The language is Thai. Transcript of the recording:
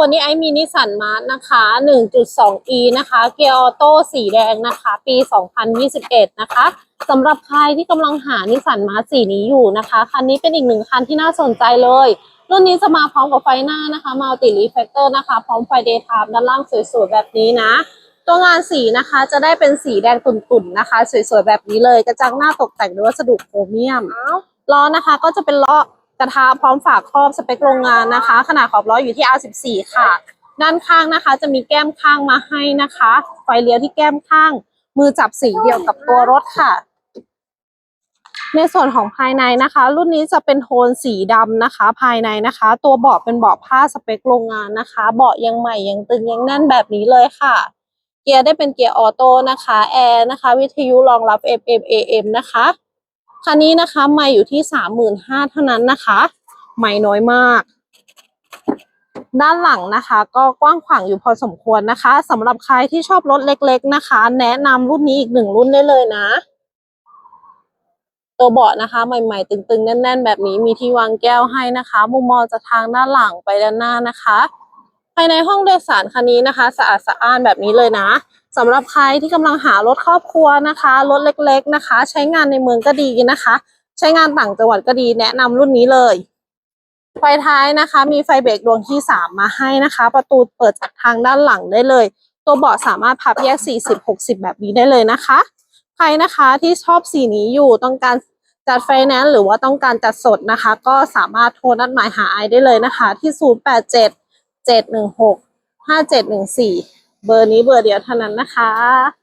วันนี้ไอมีนิสสันมาร์นะคะ 1.2e นะคะ เกียร์ออโต้สีแดงนะคะ ปี 2021 นะคะสำหรับใครที่กำลังหานิสสันมาร์สีนี้อยู่นะคะ คันนี้เป็นอีกหนึ่งคันที่น่าสนใจเลย รุ่นนี้จะมาพร้อมกับไฟหน้านะคะมัลติรีเฟกเตอร์นะคะ พร้อมไฟเดย์ไทม์ด้านล่างสวยๆ แบบนี้นะ ตัวงานสีนะคะจะได้เป็นสีแดงตุ่นๆนะคะ สวยๆ แบบนี้เลย กระจังหน้าตกแต่งด้วยวัสดุโครเมียมล้อนะคะก็จะเป็นล้อ กระทะพร้อมฝาครอบสเปคโรงงานนะคะ ขนาดขอบล้ออยู่ที่ R14 ค่ะ ด้านข้างนะคะ จะมีแก้มข้างมาให้นะคะ ไฟเลี้ยวที่แก้มข้าง มือจับสีเดียวกับตัวรถค่ะ ในส่วนของภายในนะคะ รุ่นนี้จะเป็นโทนสีดำนะคะ ภายในนะคะ ตัวเบาะเป็นเบาะผ้าสเปคโรงงานนะคะ เบาะยังใหม่ยังตึงยังแน่นแบบนี้เลยค่ะเกียร์ได้เป็นเกียร์ออโต้นะคะแอร์นะคะ วิทยุรองรับ FM AM นะคะ คันนี้นะคะไม่อยู่ที่สามหมื่นห้าเท่านั้นนะคะไม่น้อยมาก ด้านหลังนะคะ ก็กว้างขวางอยู่พอสมควรนะคะสำหรับใครที่ชอบรถเล็ก ๆนะคะ แนะนำรุ่นนี้อีกหนึ่งรุ่นได้เลยนะ ตัวเบาะนะคะ ใหม่ ๆ ตึงๆ แน่น ๆ แบบนี้มีที่วางแก้วให้นะคะ มุมมองจะทางด้านหลังไปด้านหน้านะคะ ภายในห้องโดยสารคันนี้นะคะ สะอาดสะอ้านแบบนี้เลยนะสำหรับใครที่กำลังหารถครอบครัวนะคะรถเล็ก ๆนะคะ ใช้งานในเมืองก็ดีนะคะ ใช้งานต่างจังหวัดก็ดีแนะนำรุ่นนี้เลย ไฟท้ายนะคะ มีไฟเบรกดวงที่สามมาให้นะคะ ประตูเปิดจากทางด้านหลังได้เลย ตัวเบาะสามารถพับแยก 40 60 แบบนี้ได้เลยนะคะ ใครนะคะที่ชอบสีนี้อยู่ต้องการจัดไฟแนนซ์หรือว่าต้องการจัดสดนะคะ ก็สามารถโทรนัดหมายหาไอได้เลยนะคะ ที่ 087 716 5714 เบอร์นี้เบอร์เดียวเท่านั้นนะคะ